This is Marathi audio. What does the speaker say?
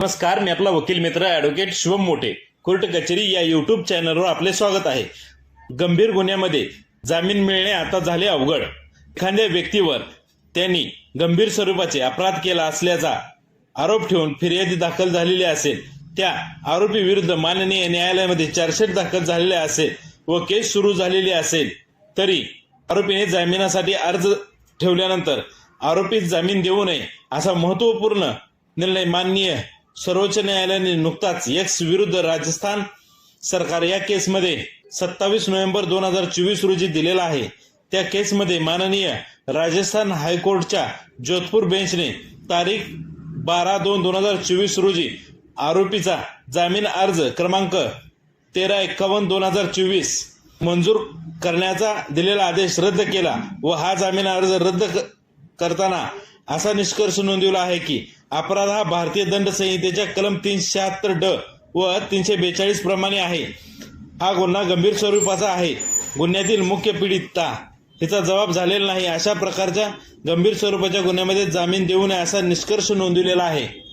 नमस्कार मी आपला वकील मित्र ॲडव्होकेट शुभम मोठे. कोर्ट कचेरी या युट्यूब चॅनलवर आपले स्वागत आहे. गंभीर गुन्ह्यामध्ये जामीन मिळणे आता झाले अवघड. एखाद्या व्यक्तीवर त्यांनी गंभीर स्वरूपाचे अपराध केला असल्याचा आरोप ठेवून फिर्यादी दाखल झालेली असेल त्या आरोपी विरुद्ध माननीय न्यायालयामध्ये चार्जशीट दाखल झालेले असेल व केस सुरू झालेली असेल तरी आरोपीने जामिनासाठी अर्ज ठेवल्यानंतर आरोपी जामीन देऊ नये असा महत्त्वपूर्ण निर्णय माननीय सर्वोच्च न्यायालयाने नुकताच एक्स विरुद्ध राजस्थान सरकार या केसमध्ये सत्तावीस नोव्हेंबर दोन हजार चोवीस रोजी दिलेला आहे. त्या केसमध्ये माननीय राजस्थान हायकोर्टच्या जोधपूर बेंचने तारीख बारा दोन दोन हजार चोवीस रोजी आरोपीचा जामीन अर्ज क्रमांक तेरा एक्कावन्न दोन हजार चोवीस मंजूर करण्याचा दिलेला आदेश रद्द केला व हा जामीन अर्ज रद्द क- करताना असा निष्कर्ष नोंदवला आहे की अपराध हा भारतीय दंड संहितेच्या कलम तीनशे शहात्तर ड व तीनशे बेचाळीस प्रमाणे आहे. हा गुन्हा गंभीर स्वरूपाचा आहे. गुन्ह्यातील मुख्य पीडिता हिचा जबाब झालेला नाही. अशा प्रकारच्या गंभीर स्वरूपाच्या गुन्ह्यामध्ये जामीन देऊ नये असा निष्कर्ष नोंदवलेला आहे.